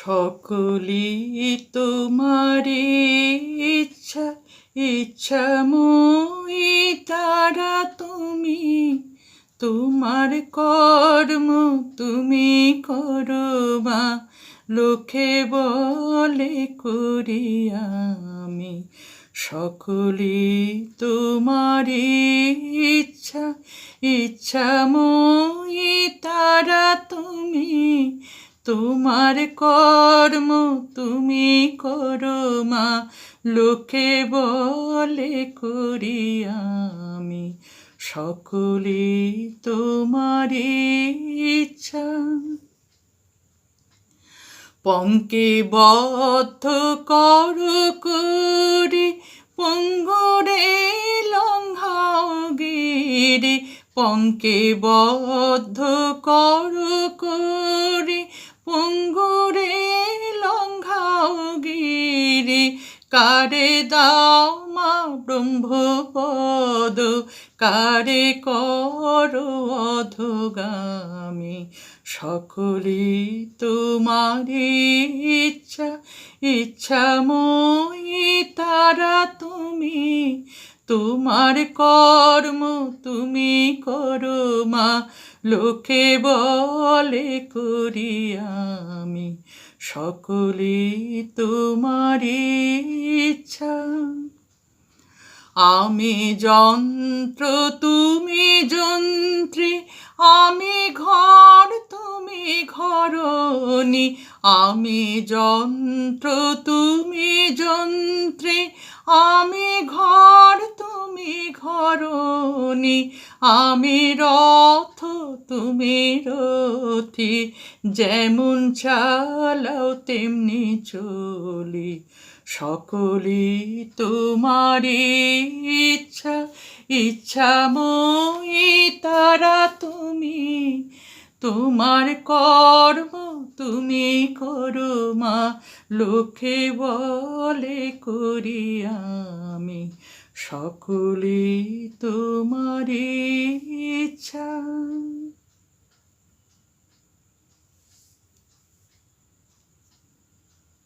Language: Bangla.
সকলি তোমার ইচ্ছা, ইচ্ছাময়ী তারা তুমি। তোমার কর্ম তুমি করো মা, লোকে বলে করি আমি। সকলি তোমার ইচ্ছা, ইচ্ছাময়ী তারা তুমি। তোমার কর্ম তুমি করো মা, লোকে বলে করি আমি। সকলে তোমার ইচ্ছা। পঙ্কে বদ্ধ কর করি, পঙ্গরে লঙ্ঘাও গিরি। পঙ্কে বদ্ধ কর করি কারে দাও মা ব্রহ্মপদ, কারে কর অধগামী? সকলি তোমার ইচ্ছা, ইচ্ছাময়ী তারা তুমি। তোমার কর্ম তুমি করো মা লোকে বলে করি আমি, সকলে তোমার ইচ্ছা। আমি যন্ত্র, তুমি যন্ত্রী, আমি ঘর, তুমি ঘরনি আমি যন্ত্র, তুমি যন্ত্রী, আমি ঘর ঘরনি আমি রথ তুমি রথি, যেমন চালাও তেমনি চলি। সকলি তোমার ইচ্ছা, ইচ্ছাময়ী তারা তুমি। তোমার কর্ম তুমি করো মা লোকে বলে করি আমি সকলে তোমার ইচ্ছা।